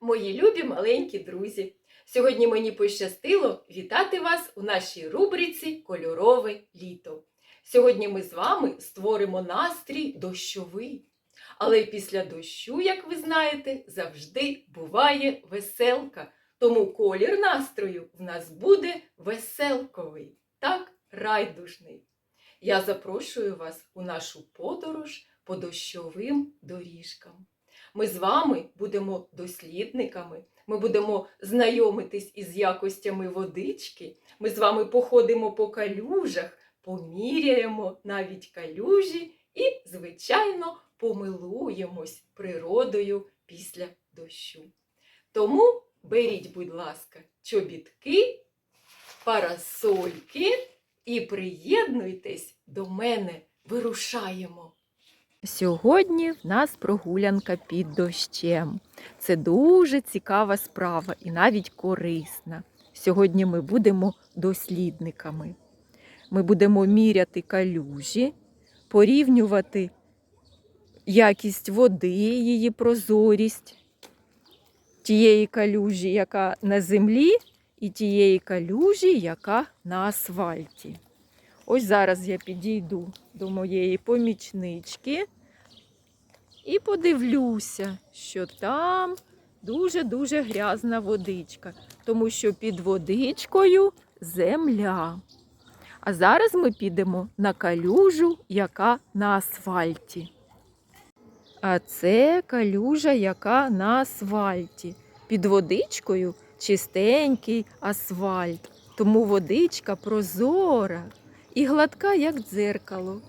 мої любі маленькі друзі! Сьогодні мені пощастило вітати вас у нашій рубриці Кольорове літо. Сьогодні ми з вами створимо настрій дощовий. Але після дощу, як ви знаєте, завжди буває веселка. Тому колір настрою в нас буде веселковий, так райдужний. Я запрошую вас у нашу подорож по дощовим доріжкам. Ми з вами будемо дослідниками, ми будемо знайомитись із якостями водички, ми з вами походимо по калюжах, поміряємо навіть калюжі і, звичайно, помилуємось природою після дощу. Тому беріть, будь ласка, чобітки, парасольки і приєднуйтесь до мене, вирушаємо. Сьогодні в нас прогулянка під дощем. Це дуже цікава справа і навіть корисна. Сьогодні ми будемо дослідниками. Ми будемо міряти калюжі, порівнювати якість води, її прозорість, тієї калюжі, яка на землі, і тієї калюжі, яка на асфальті. Ось зараз я підійду до моєї помічнички і подивлюся, що там дуже-дуже грязна водичка, тому що під водичкою земля. А зараз ми підемо на калюжу, яка на асфальті. А це калюжа, яка на асфальті. Під водичкою чистенький асфальт, тому водичка прозора і гладка, як дзеркало.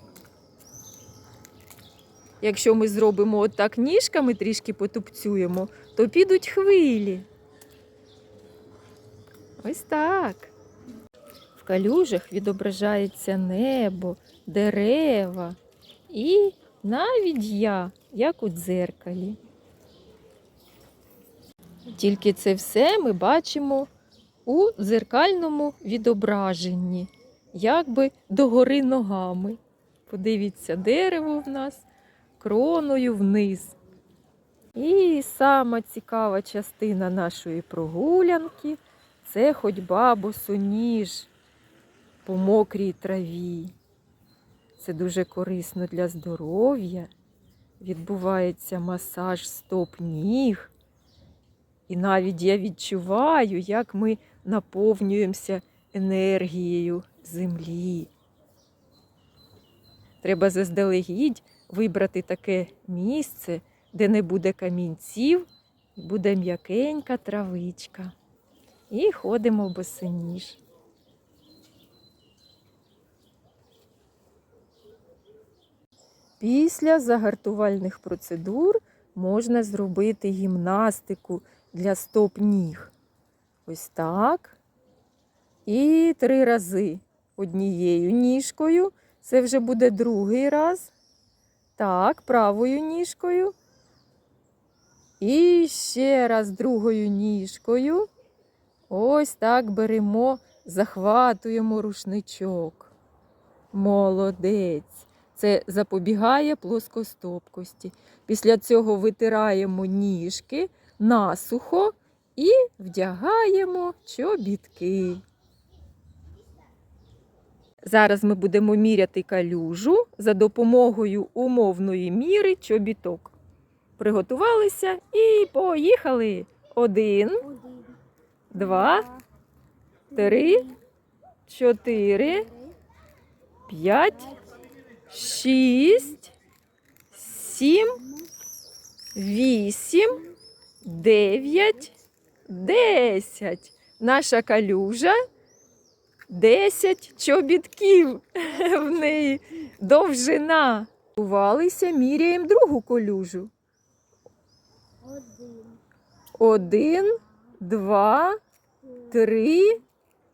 Якщо ми зробимо отак ніжками трішки потупцюємо, то підуть хвилі. Ось так. В калюжах відображається небо, дерева і навіть я, як у дзеркалі. Тільки це все ми бачимо у дзеркальному відображенні якби догори ногами. Подивіться, дерево в нас кроною вниз. І сама цікава частина нашої прогулянки це ходьба босоніж по мокрій траві. Це дуже корисно для здоров'я. Відбувається масаж стоп ніг. І навіть я відчуваю, як ми наповнюємося енергією землі. Треба заздалегідь вибрати таке місце, де не буде камінців, буде м'якенька травичка. І ходимо босоніж. Після загартувальних процедур можна зробити гімнастику для стоп ніг. Ось так. І три рази однією ніжкою. Це вже буде другий раз. Так, правою ніжкою. І ще раз другою ніжкою. Ось так беремо, захватуємо рушничок. Молодець. Це запобігає плоскостопкості. Після цього витираємо ніжки насухо і вдягаємо чобітки. Зараз ми будемо міряти калюжу за допомогою умовної міри чобіток. Приготувалися і поїхали. Один, два, три, чотири, п'ять, шість, сім, вісім, дев'ять, десять. Наша калюжа 10 чобітків в неї довжина. Увалися, міряємо другу колюжу. один, Один, два, три,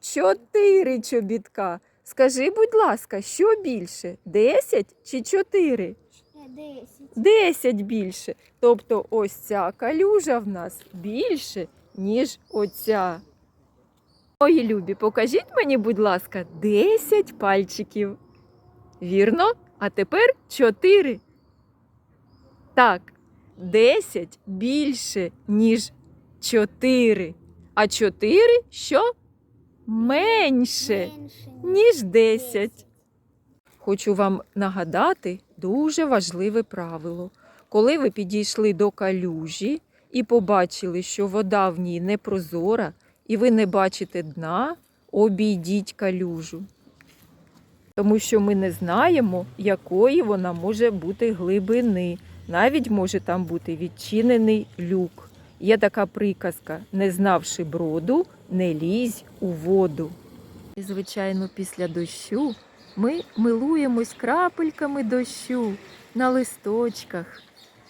чотири чобітка. Скажи, будь ласка, що більше? 10 чи 4? е, десять, більше. Тобто ось ця калюжа в нас більше, ніж оця. Мої любі, покажіть мені, будь ласка, 10 пальчиків. Вірно? А тепер 4. Так, 10 більше, ніж чотири. А чотири що? Менше, ніж десять. Хочу вам нагадати дуже важливе правило. Коли ви підійшли до калюжі і побачили, що вода в ній непрозора, і ви не бачите дна, обійдіть калюжу. Тому що ми не знаємо, якої вона може бути глибини. Навіть може там бути відчинений люк. Є така приказка: не знавши броду, не лізь у воду. І, звичайно, після дощу ми милуємось крапельками дощу на листочках,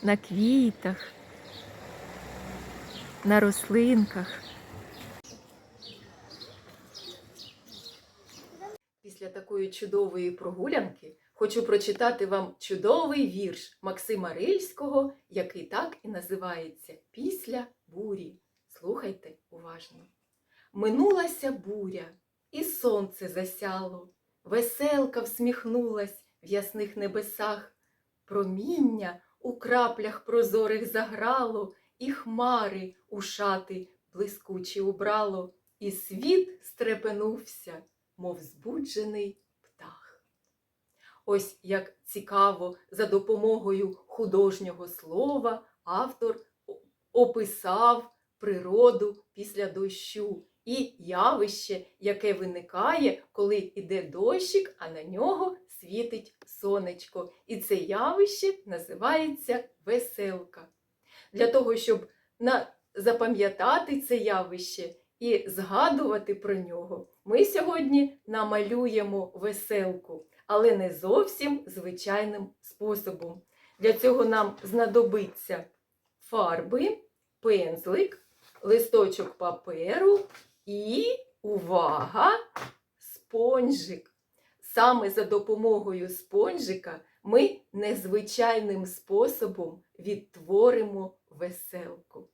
на квітах, на рослинках. Після такої чудової прогулянки хочу прочитати вам чудовий вірш Максима Рильського, який так і називається Після бурі. Слухайте уважно. Минулася буря, і сонце засяло, веселка всміхнулась в ясних небесах, проміння у краплях прозорих заграло, і хмари у шати блискучі убрало, і світ стрепенувся, мов збуджений птах. Ось як цікаво за допомогою художнього слова автор описав природу після дощу і явище, яке виникає, коли йде дощик, а на нього світить сонечко. І це явище називається веселка. Для того, щоб на... запам'ятати це явище і згадувати про нього, ми сьогодні намалюємо веселку, але не зовсім звичайним способом. Для цього нам знадобиться фарби, пензлик, листочок паперу і увага! Спонжик. Саме за допомогою спонжика ми незвичайним способом відтворимо веселку.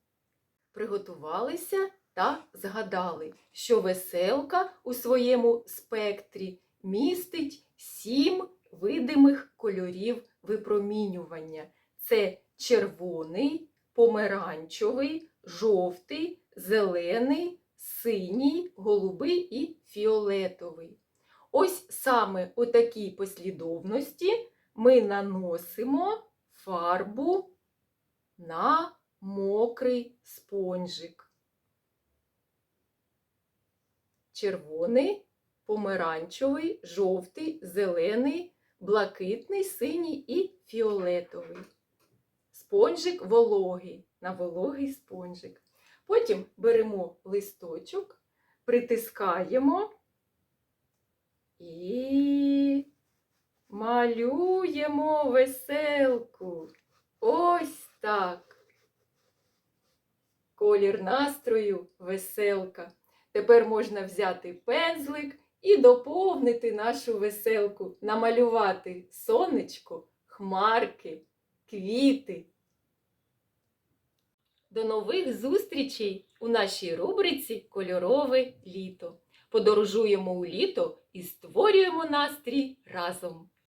Приготувалися та згадали, що веселка у своєму спектрі містить сім видимих кольорів випромінювання. Це червоний, помаранчевий, жовтий, зелений, синій, голубий і фіолетовий. Ось саме у такій послідовності ми наносимо фарбу на мокрий спонжик. Червоний, помаранчевий, жовтий, зелений, блакитний, синій і фіолетовий. Спонжик вологий на вологий спонжик. Потім беремо листочок, притискаємо і малюємо веселку. Ось так. Колір настрою веселка. Тепер можна взяти пензлик і доповнити нашу веселку, намалювати сонечко, хмарки, квіти. До нових зустрічей у нашій рубриці Кольорове літо. Подорожуємо у літо і створюємо настрій разом.